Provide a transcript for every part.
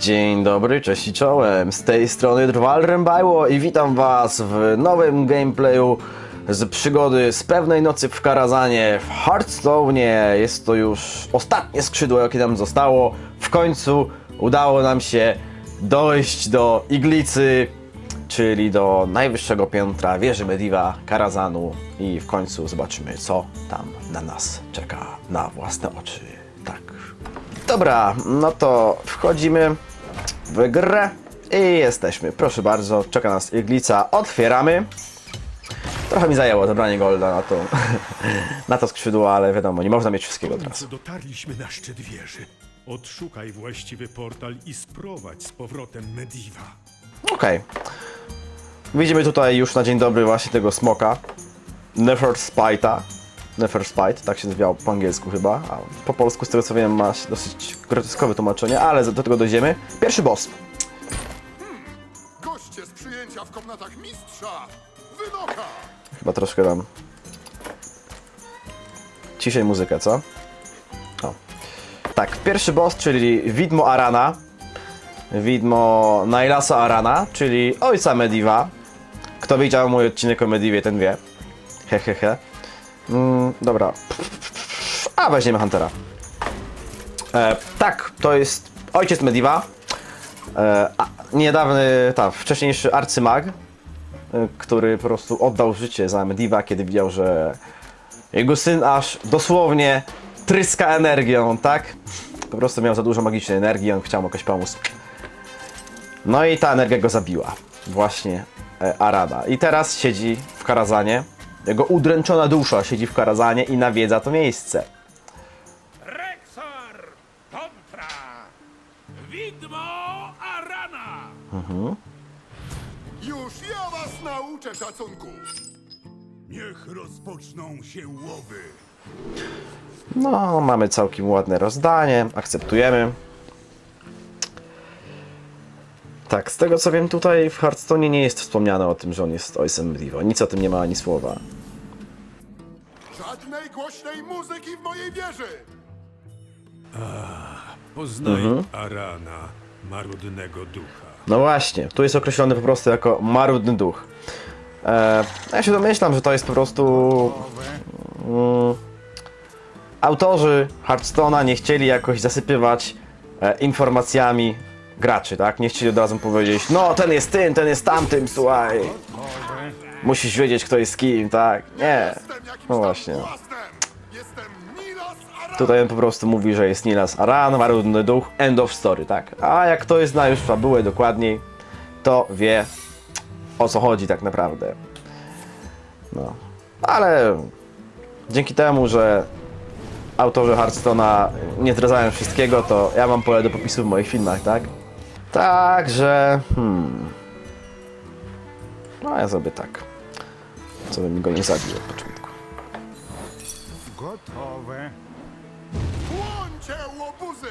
Dzień dobry, cześć i czołem. Z tej strony Drwal Rębajło i witam was w nowym gameplayu z przygody z pewnej nocy w Karazanie w Hearthstone. Jest to już ostatnie skrzydło, jakie nam zostało. W końcu udało nam się dojść do iglicy, czyli do najwyższego piętra wieży Mediva Karazanu i w końcu zobaczymy, co tam na nas czeka na własne oczy. Tak. Dobra, no to wchodzimy w grę i jesteśmy. Proszę bardzo, czeka nas iglica. Otwieramy. Trochę mi zajęło zabranie golda na to, na to skrzydło, ale wiadomo, nie można mieć wszystkiego teraz. dotarliśmy na szczyt wieży. Odszukaj właściwy portal i sprowadź z powrotem Mediva. Okej. Widzimy tutaj już na dzień dobry właśnie tego smoka. Neferspite'a. Neferspite, tak się nazywał po angielsku chyba. A po polsku z tego co wiem ma dosyć groteskowe tłumaczenie, ale do tego dojdziemy. Pierwszy boss. Goście z przyjęcia w komnatach mistrza! Wynocha! Chyba troszkę dam. Ciszej muzykę, co? O. Tak, pierwszy boss, czyli Widmo Arana. Widmo Nailasa Arana, czyli ojca Mediva. Kto widział mój odcinek o Medivie, ten wie. Hehehe. He, he. Mm, dobra. A, weźmiemy Huntera. E, tak, to jest ojciec Mediva. E, a, niedawny, tak, wcześniejszy arcymag y, który po prostu oddał życie za Mediva, kiedy widział, że jego syn aż dosłownie tryska energią, tak? Po prostu miał za dużo magicznej energii, on chciał mu jakoś pomóc. No i ta energia go zabiła. Właśnie e, Arada. I teraz siedzi w Karazanie. Jego udręczona dusza siedzi w Karazanie i nawiedza to miejsce. Rexar kontra Widmo Arana. Już ja was nauczę szacunku! Niech rozpoczną się łowy. No, mamy całkiem ładne rozdanie, akceptujemy. Tak, z tego co wiem, tutaj w Hearthstone nie jest wspomniane o tym, że on jest ojcem Mediva. Nic o tym nie ma ani słowa. Żadnej głośnej muzyki w mojej wieży! Poznaj Arana, marudnego ducha. No właśnie, tu jest określony po prostu jako marudny duch. E, ja się domyślam, że to jest po prostu. Mm, autorzy Hearthstone'a nie chcieli jakoś zasypywać e, informacjami graczy, tak? Nie chcieli od razu powiedzieć, no ten jest tym, ten jest tamtym, słuchaj. Musisz wiedzieć, kto jest kim, tak? Nie. No właśnie. Tutaj on po prostu mówi, że jest Nilas Aran, marudny duch, end of story, tak? A jak ktoś zna już fabułę dokładniej, to wie o co chodzi tak naprawdę. No. Ale dzięki temu, że autorzy Hearthstone'a nie zdradzają wszystkiego, to ja mam pole do popisu w moich filmach, tak? Także... Hmm. No ja zrobię tak. Co by mi go nie zabił od początku. Gotowe. Płońcie, łobuzy!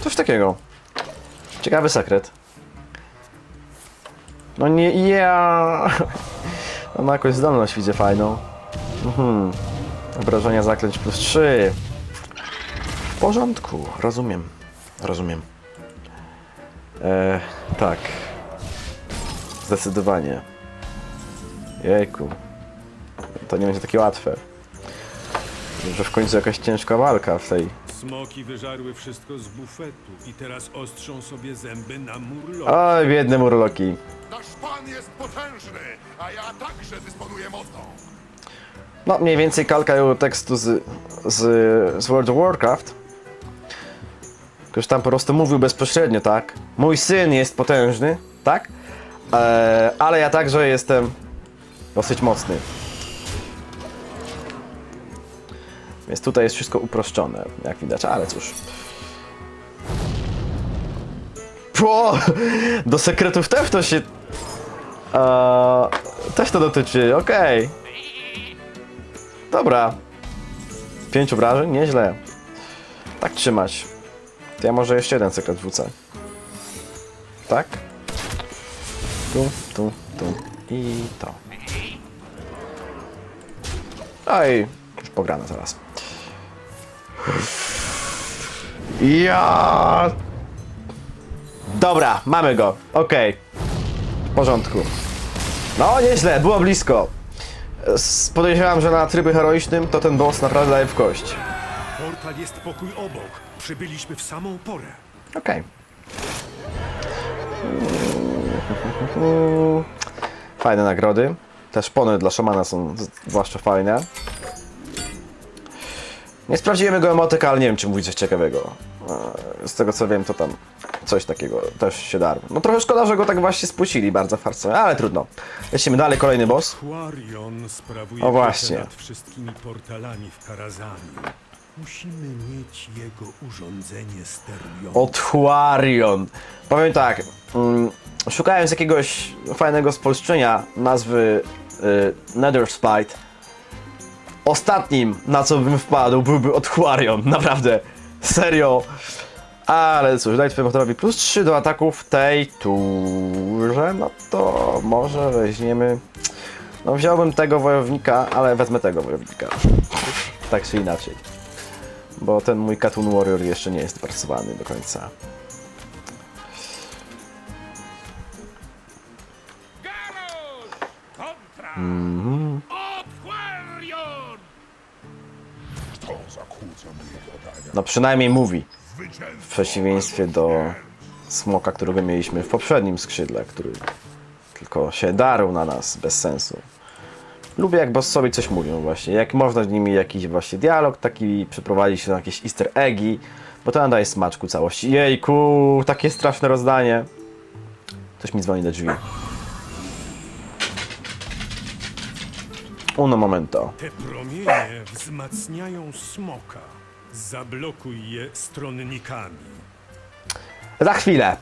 Coś takiego. Ciekawy sekret. No nie, ja. On ma jakąś zdolność widzę fajną. Mhm. Obrażenia zaklęć plus 3. W porządku, rozumiem. Rozumiem. E, tak. Zdecydowanie. Jejku. To nie będzie takie łatwe. Że w końcu jakaś ciężka walka w tej Smoki wyżarły wszystko z bufetu i teraz ostrzą sobie zęby na murloku. Oj, biedne murloki. Nasz pan jest potężny, a ja także dysponuję mocą! No, mniej więcej kalka jego tekstu z, z, z World of Warcraft. Już tam po prostu mówił bezpośrednio, tak? Mój syn jest potężny, tak? Eee, ale ja także jestem dosyć mocny. Więc tutaj jest wszystko uproszczone, jak widać, ale cóż. Po, do sekretów też to się. Też to dotyczy, okej. Dobra. Pięć obrażeń? Nieźle. Tak trzymać. To ja może jeszcze jeden sekret wrzucę. Tak? Tu, tu, tu i to. Oj, już pograne zaraz. Ja Dobra, mamy go. Okej. W porządku. No, nieźle, było blisko. S- Podejrzewam, że na trybie heroicznym to ten boss naprawdę daje w kość. Portal jest pokój obok. Przybyliśmy w samą porę. Okej. Fajne nagrody. Te szpony dla szamana są zwłaszcza fajne. Nie sprawdziłem jego emotyka, ale nie wiem, czy mówi coś ciekawego. E, Z tego co wiem, to tam coś takiego też się darło. No trochę szkoda, że go tak właśnie spuścili bardzo farcą, ale trudno. Lecimy dalej, kolejny boss. O, właśnie. nad wszystkimi portalami w Karazaniu. Musimy mieć jego urządzenie sterujące. Otwarion. Powiem tak, mm, szukając jakiegoś fajnego spolszczenia nazwy Nether Spite, ostatnim na co bym wpadł byłby Otwarion, naprawdę, serio. Ale cóż, daj twojemu motorowi plus 3 do ataków w tej turze, no to może weźmiemy... No wziąłbym tego wojownika, ale wezmę tego wojownika. tak czy inaczej. Bo ten mój Katun Warrior jeszcze nie jest dopracowany do końca. Mhm. No przynajmniej mówi. W przeciwieństwie do smoka, którego mieliśmy w poprzednim skrzydle, który tylko się darł na nas bez sensu. Lubię jak bossowie coś mówią właśnie, jak można z nimi jakiś właśnie dialog taki przeprowadzić na jakieś easter eggi, bo to nadaje smaczku całości. Jejku, takie straszne rozdanie. Ktoś mi dzwoni do drzwi. Uno momento. Te promienie wzmacniają smoka. Zablokuj je stronnikami. Za chwilę.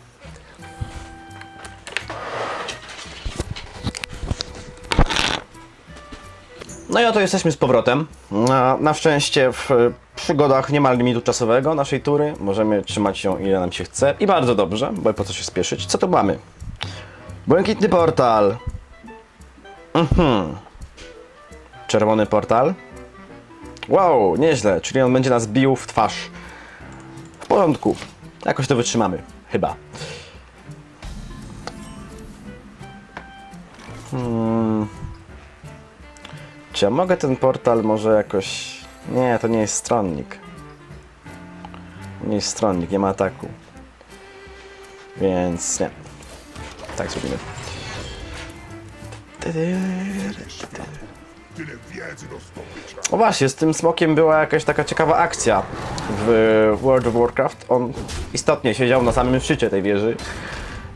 No i oto jesteśmy z powrotem. Na, na szczęście w przygodach nie ma limitu czasowego naszej tury. Możemy trzymać ją ile nam się chce. I bardzo dobrze, bo po co się spieszyć. Co to mamy? Błękitny portal. Mhm. Czerwony portal. Wow, nieźle. Czyli on będzie nas bił w twarz. W porządku. Jakoś to wytrzymamy. Chyba. Hmm. Czy ja mogę ten portal może jakoś... Nie, to nie jest stronnik. Nie jest stronnik, nie ma ataku. Więc nie. Tak zrobimy. Tyle wiedzy do zdobycia. O właśnie, z tym smokiem była jakaś taka ciekawa akcja w World of Warcraft. On istotnie siedział na samym szczycie tej wieży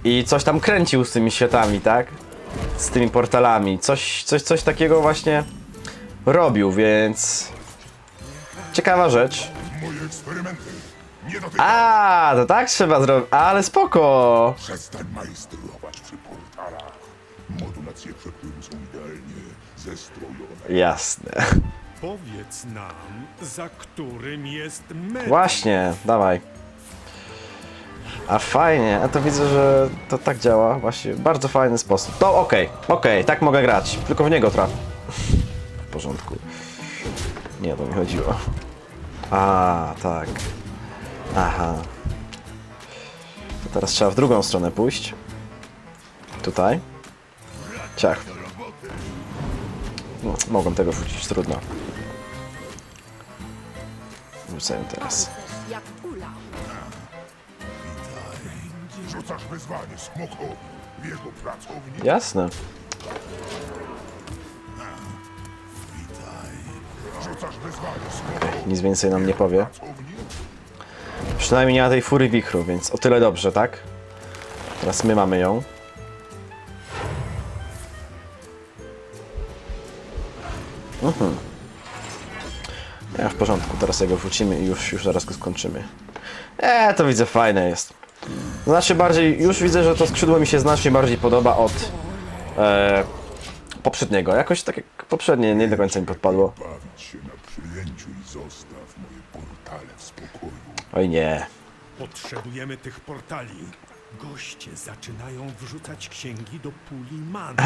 i coś tam kręcił z tymi światami, tak? Z tymi portalami. Coś, coś, coś takiego właśnie robił, więc... Ciekawa rzecz. Moje eksperymenty nie. A, to tak trzeba zrobić, ale spoko! Przestań majstrować przy portalach. Modulacje przepływu są idealnie zestrojone. Jasne. Powiedz nam, za którym jest med. Właśnie, dawaj. A fajnie, a to widzę, że to tak działa, właśnie, w bardzo fajny sposób. To okej, okej, tak mogę grać, tylko w niego traf. W porządku. Nie, to mi chodziło. A, tak. Aha. To teraz trzeba w drugą stronę pójść. Tutaj. Ciach. No, mogłem tego wrzucić, trudno. Wrzucę teraz. jak ula. Rzucasz wyzwanie smokowi w jego pracowni. Jasne. Rzucasz wyzwanie smokowi Nic więcej nam nie powie. pracowni. Przynajmniej nie ma tej fury wichru, więc o tyle dobrze, tak? Teraz my mamy ją. Mhm. Ja w porządku, teraz jego wrócimy i już, już zaraz go skończymy. Eee, to widzę fajne jest. Znaczy bardziej, już widzę, że to skrzydło mi się znacznie bardziej podoba od e, poprzedniego. Jakoś tak jak poprzednie nie do końca mi podpadło. Bawić się na przyjęciu i zostaw moje portale w spokoju. Oj nie. Potrzebujemy tych portali. Goście zaczynają wrzucać księgi do puli man.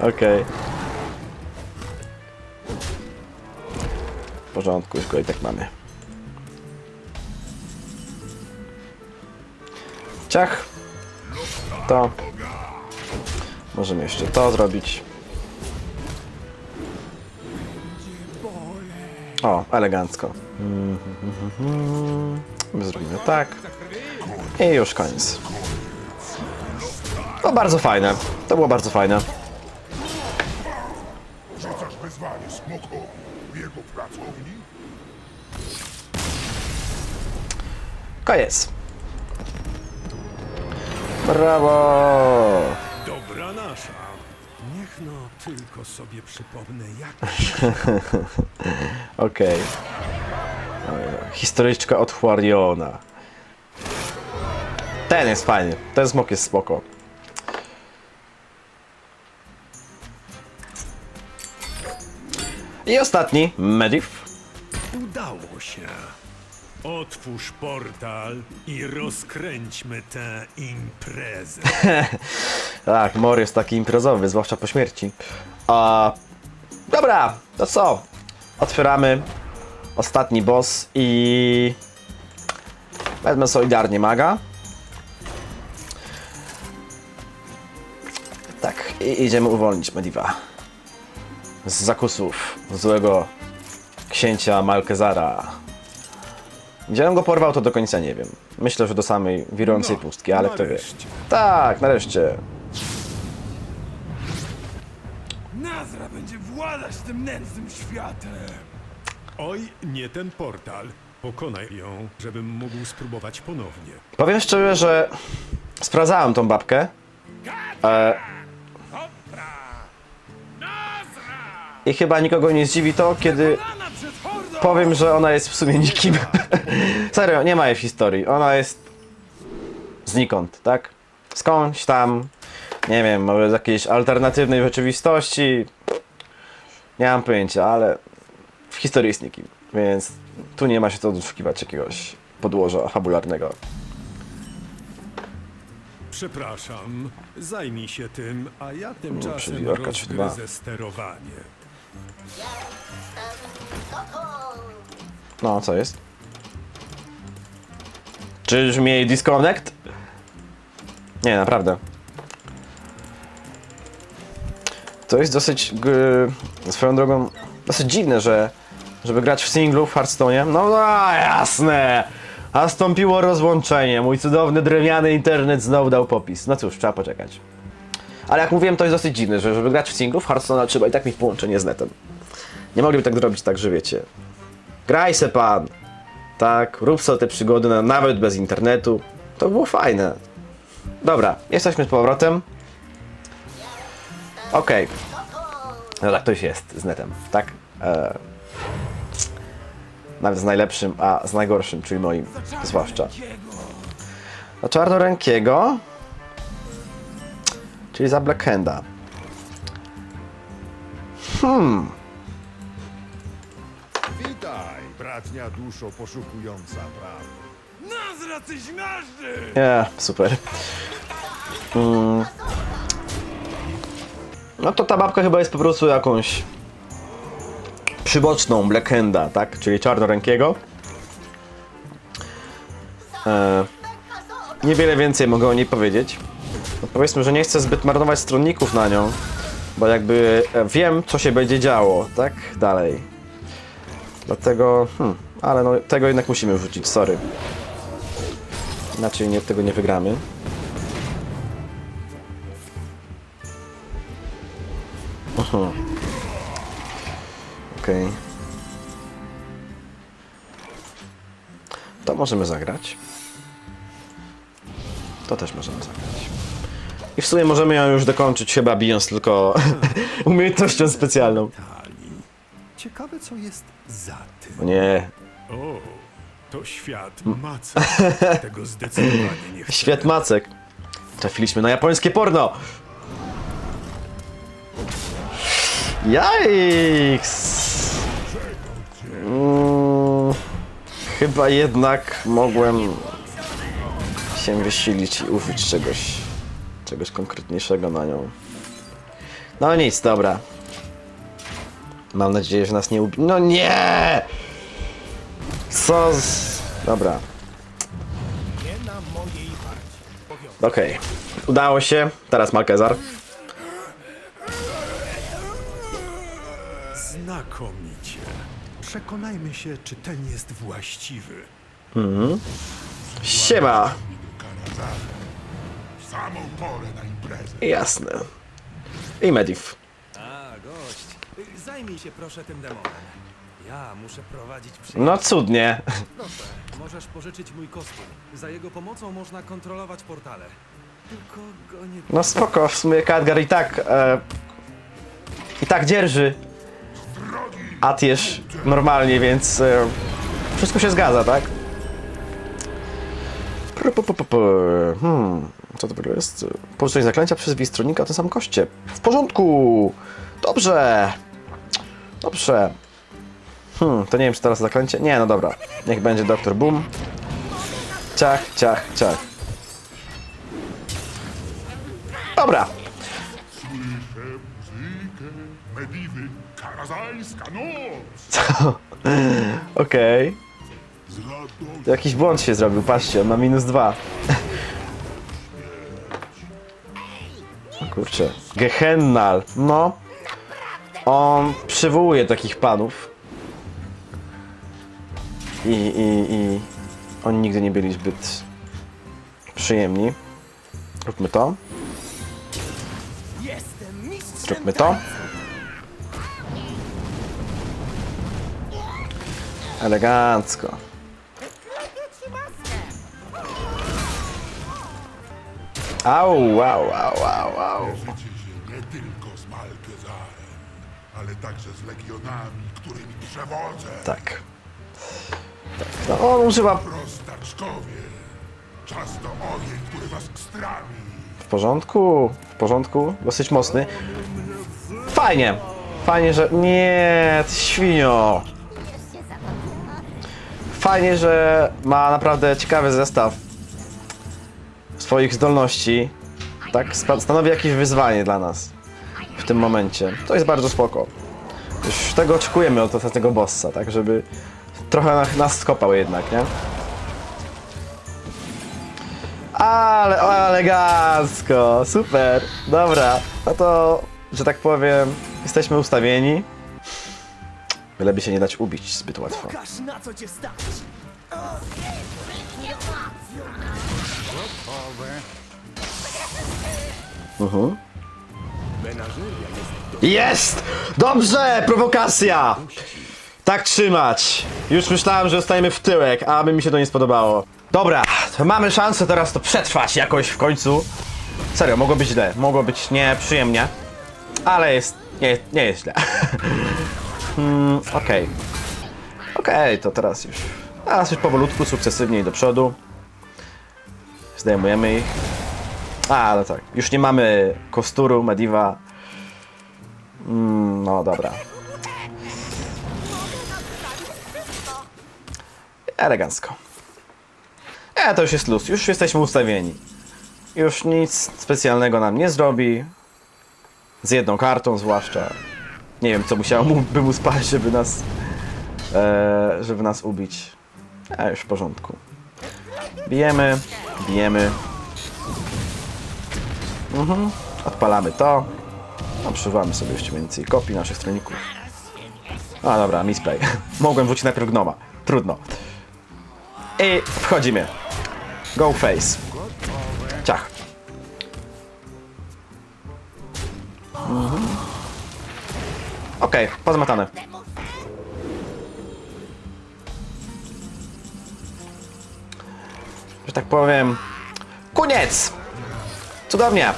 Okej. W porządku, już go i tak mamy. Ciach. To. Możemy jeszcze to zrobić. O, elegancko. Mhm. Zrobimy tak. I już koniec. To bardzo fajne. To było bardzo fajne. Rzucasz wezwanie w jego pracowni? Koniec. Brawo! Dobra nasza. Niech no tylko sobie przypomnę, jak Okej. Historyczka od Huariona. Ten jest fajny. Ten smok jest spoko. I ostatni, Medivh. udało się. Otwórz portal i rozkręćmy tę imprezę. Tak, Mor jest taki imprezowy, zwłaszcza po śmierci. A, dobra, to co? Otwieramy ostatni boss i wezmę solidarnie maga. Tak, i idziemy uwolnić Mediva z zakusów złego księcia Malkezara. Gdzie on go porwał, to do końca nie wiem. Myślę, że do samej wirującej No, pustki, ale kto wie. Tak, nareszcie. Nazra będzie władać tym nędznym światem. Oj, nie ten portal. Pokonaj ją, żebym mógł spróbować ponownie. Powiem szczerze, że sprawdzałem tą babkę e, i chyba nikogo nie zdziwi to, kiedy powiem, że ona jest w sumie nikim. Serio, nie ma jej w historii. Ona jest znikąd, tak? Skądś tam, nie wiem, może z jakiejś alternatywnej rzeczywistości. Nie mam pojęcia, ale w historii jest nikim, więc tu nie ma się co doszukiwać jakiegoś podłoża fabularnego. Przepraszam, zajmij się tym, a ja tymczasem czyli Orkacz dwa. rozgryzę sterowanie. No, co jest? Czyż mieli disconnect? Nie, naprawdę. To jest dosyć, g- swoją drogą, dosyć dziwne, że żeby grać w singlu w Hearthstone, no a, jasne! A stąpiło rozłączenie, mój cudowny drewniany internet znowu dał popis. No cóż, trzeba poczekać. Ale jak mówiłem, to jest dosyć dziwne, że żeby grać w singlu w Hearthstone trzeba i tak mieć połączenie z netem. Nie mogliby tak zrobić tak, że wiecie, Graj se pan. Tak, rób sobie te przygody na, nawet bez internetu. To było fajne. Dobra, jesteśmy z powrotem. Okej. Dobra, ktoś jest z netem, tak? E, nawet z najlepszym, a z najgorszym, czyli moim zwłaszcza. Za czarnorękiego. Czyli za Blackhanda. Witaj, bratnia duszo poszukująca praw. Nazra miażdży! Nie, super. Mm. No to ta babka chyba jest po prostu jakąś przyboczną Blackhanda, tak? Czyli czarnorękiego. E, niewiele więcej mogę o niej powiedzieć. No powiedzmy, że nie chcę zbyt marnować stronników na nią, bo jakby e, wiem, co się będzie działo, tak? Dalej. Dlatego, hmm, ale no tego jednak musimy wrzucić, sorry. Inaczej nie, tego nie wygramy. Aha. Okej. To możemy zagrać. To też możemy zagrać. I w sumie możemy ją już dokończyć, chyba bijąc tylko umiejętnością specjalną. Ciekawe, co jest za tym. O nie, O, to świat maca. Tego zdecydowanie nie chcę. świat macek. Trafiliśmy na japońskie porno. Jajks! Mm, chyba jednak mogłem się wysilić i użyć czegoś, czegoś konkretniejszego na nią. No nic, dobra. Mam nadzieję, że nas nie ubi... No nie! Co z... Dobra. Okej. Udało się. Teraz Malkezar. Znakomicie. Przekonajmy się, czy ten jest właściwy. Siema. W samą porę na imprezę. Jasne. I Mediv. A, gość. Zajmij się proszę tym demonem. Ja muszę prowadzić przyjaciół. No cudnie. Proszę, możesz pożyczyć mój kostium. Za jego pomocą można kontrolować portale. Tylko go nie... No spoko, w sumie Khadgar i tak e, i tak dzierży Atież normalnie, więc e, wszystko się zgadza, tak? Hmm, co to w ogóle jest? Pożyczenie zaklęcia przez wistronika o tym samym koście. W porządku! Dobrze! Dobrze. Hmm, to nie wiem, czy teraz zaklęcie. Nie, no dobra. Niech będzie Doktor Boom. Ciach, ciach, ciach. Dobra. Słyszę muzykę Mediwy. Karazańska noc. Okej. Z radością Jakiś błąd się zrobił, patrzcie, on ma minus dwa. O kurczę. Gehennal, no. On przywołuje takich panów. I, i, i oni nigdy nie byli zbyt przyjemni. Róbmy to. Jestem mistrzem Zróbmy to. Elegancko. Au, au, au, au, au. się nie tylko z Malkezarem, ale także z legionami, którymi przewodzę. Tak. tak. No, on używa Prostaczkowie. Czas to ogień, który was strami. w porządku, w porządku, dosyć mocny. Fajnie, fajnie, że... Nie, ty świnio. Fajnie, że ma naprawdę ciekawy zestaw swoich zdolności. Tak, stanowi jakieś wyzwanie dla nas w tym momencie. To jest bardzo spoko. Już tego oczekujemy od tego bossa, tak, żeby trochę na- nas skopał jednak, nie? Ale elegancko, super, dobra. No to, że tak powiem, jesteśmy ustawieni. Byleby się nie dać ubić zbyt łatwo. Pokaż na co cię stać! Mhm. Jest! Dobrze! Prowokacja! Tak trzymać! Już myślałem, że zostajemy w tyłek, a aby mi się to nie spodobało. Dobra, to mamy szansę teraz to przetrwać jakoś w końcu. Serio, mogło być źle, mogło być nieprzyjemnie, ale jest, nie, nie jest źle. hmm, okej. Okej, to teraz już, teraz już powolutku, sukcesywnie i do przodu. Zdejmujemy ich. A, no tak. Już nie mamy kosturu, Mediva. Mm, no dobra. Elegancko. E, to już jest luz. Już jesteśmy ustawieni. Już nic specjalnego nam nie zrobi. Z jedną kartą zwłaszcza. Nie wiem, co musiało mu, by mu spać, żeby nas... E, żeby nas ubić. E, już w porządku. Bijemy, bijemy. Odpalamy to. No, przywołamy sobie jeszcze więcej kopii naszych stroników. A dobra, misplay. Mogłem wrzucić najpierw gnoma. Trudno. I wchodzimy. Go face. Ciach. Mhm. Okej, pozamiatane. Że tak powiem. Koniec! Cudownie!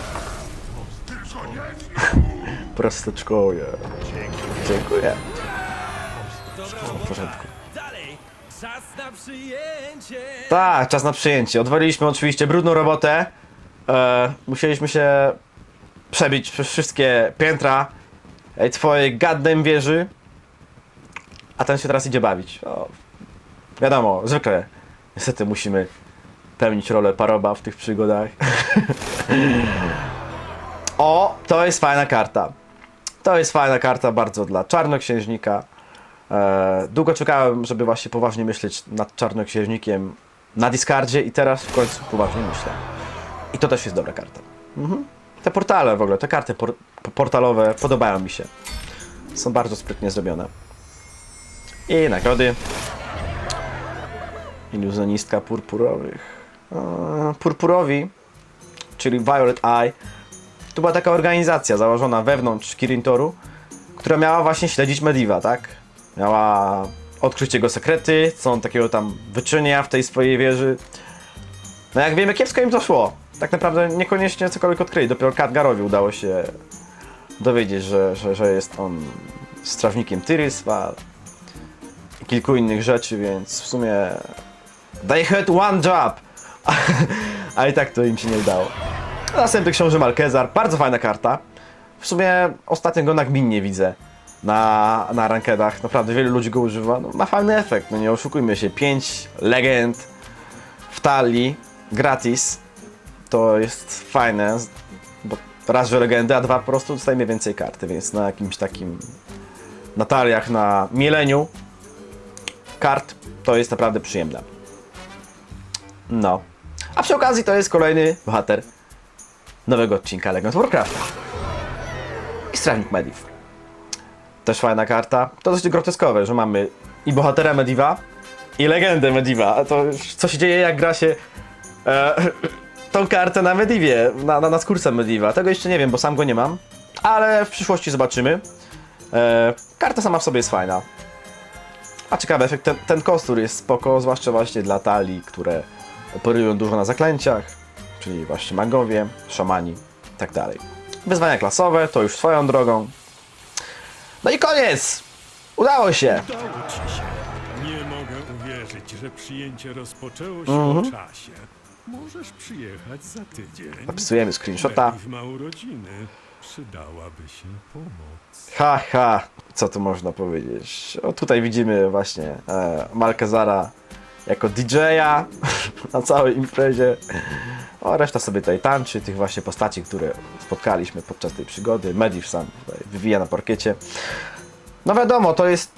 Prosteczkoje. Dziękuję. W porządku. Czas na przyjęcie! Tak, czas na przyjęcie. Odwaliliśmy oczywiście brudną robotę. E, musieliśmy się przebić przez wszystkie piętra twojej goddamn wieży. A ten się teraz idzie bawić. O, wiadomo, zwykle niestety musimy pełnić rolę paroba w tych przygodach. o, to jest fajna karta. To jest fajna karta bardzo dla czarnoksiężnika. E, długo czekałem, żeby właśnie poważnie myśleć nad czarnoksiężnikiem na discardzie i teraz w końcu poważnie myślę. I to też jest dobra karta. Mhm. Te portale w ogóle, te karty por portalowe podobają mi się. Są bardzo sprytnie zrobione. I nagrody. Iluzjonistka purpurowych. Eee, Purpurowi, czyli Violet Eye, to była taka organizacja założona wewnątrz Kirintoru, która miała właśnie śledzić Mediva, tak? Miała odkryć jego sekrety, co on takiego tam wyczynia w tej swojej wieży. No jak wiemy, kiepsko im to szło. Tak naprawdę niekoniecznie cokolwiek odkryli. Dopiero Khadgarowi udało się dowiedzieć, że, że, że jest on strażnikiem Tyriswal i kilku innych rzeczy, więc w sumie they had one job, a i tak to im się nie udało. Następny książę Malkezar, bardzo fajna karta. W sumie ostatnio go nagminnie widzę na, na rankedach. Naprawdę wielu ludzi go używa. No, ma fajny efekt, no nie oszukujmy się. 5 legend w talii gratis to jest fajne, bo raz, że legendy, a dwa po prostu dostajemy więcej karty, więc na jakimś takim na taliach, na mieleniu kart to jest naprawdę przyjemne. No. A przy okazji to jest kolejny bohater nowego odcinka Legend Warcrafta. I Strażnik Mediv. Też fajna karta. To dość groteskowe, że mamy i bohatera Mediva, i legendę Mediva. To co się dzieje, jak gra się e, tą kartę na Medivie, na, na, na skórce Mediva. Tego jeszcze nie wiem, bo sam go nie mam. Ale w przyszłości zobaczymy. E, karta sama w sobie jest fajna. A ciekawy efekt, ten, ten kostur jest spoko, zwłaszcza właśnie dla talii, które operują dużo na zaklęciach, czyli właśnie magowie, szamani i tak dalej. Wyzwania klasowe to już swoją drogą. No i koniec! Udało się! Udało ci się. Nie mogę uwierzyć, że przyjęcie rozpoczęło się w czasie. Możesz przyjechać za tydzień. Zapisujemy screenshota. Mediv ma urodziny. Przydałaby się pomoc. Ha, ha, co tu można powiedzieć? O, tutaj widzimy właśnie e, Malkezara jako DJ-a na całej imprezie. O, reszta sobie tutaj tańczy, tych właśnie postaci, które spotkaliśmy podczas tej przygody. Mediv sam tutaj wywija na parkiecie. No wiadomo, to jest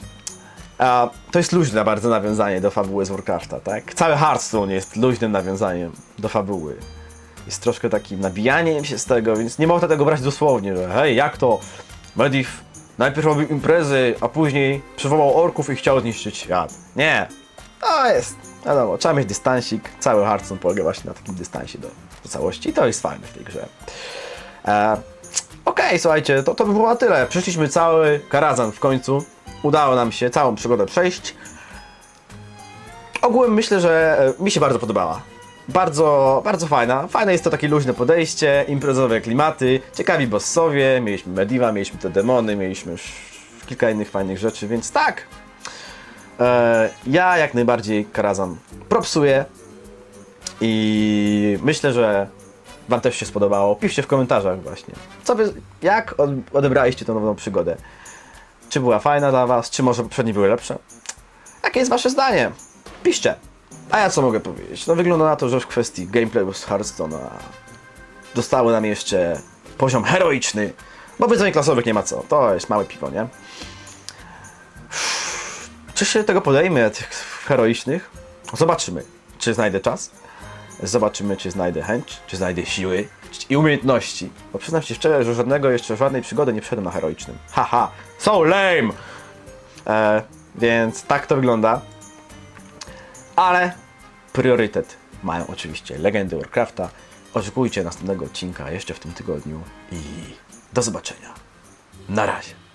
a, to jest luźne bardzo nawiązanie do fabuły z Warcrafta, tak? Cały Hearthstone jest luźnym nawiązaniem do fabuły. Jest troszkę takim nabijaniem się z tego, więc nie można tego brać dosłownie, że hej, jak to? Mediv najpierw robił imprezy, a później przywołał orków i chciał zniszczyć świat. Nie. To jest, wiadomo, trzeba mieć dystansik. Cały Hearthstone polega właśnie na takim dystansie do, do całości i to jest fajne w tej grze. E, Okej, słuchajcie, to, to by było na tyle. Przeszliśmy cały Karazan w końcu. Udało nam się całą przygodę przejść. Ogółem myślę, że e, mi się bardzo podobała. Bardzo, bardzo fajna. Fajne jest to takie luźne podejście, imprezowe klimaty, ciekawi bossowie, mieliśmy Mediva, mieliśmy te demony, mieliśmy kilka innych fajnych rzeczy, więc tak. E, ja jak najbardziej Karazan propsuję i myślę, że Wam też się spodobało. Piszcie w komentarzach właśnie. Co wy, jak od- odebraliście tę nową przygodę? Czy była fajna dla Was, czy może poprzednie były lepsze? Jakie jest Wasze zdanie? Piszcie. A ja co mogę powiedzieć? No wygląda na to, że w kwestii gameplayu z Hearthstone'a dostały nam jeszcze poziom heroiczny, bo wyzwań klasowych nie ma co. To jest małe piwo, nie? Czy się tego podejmę, tych heroicznych? Zobaczymy, czy znajdę czas. Zobaczymy, czy znajdę chęć, czy znajdę siły i umiejętności. Bo przyznam się szczerze, że żadnego jeszcze żadnej przygody nie wszedłem na heroicznym. Haha, so lame! E, więc tak to wygląda. Ale priorytet mają oczywiście legendy Warcrafta. Oczekujcie następnego odcinka jeszcze w tym tygodniu i do zobaczenia. Na razie.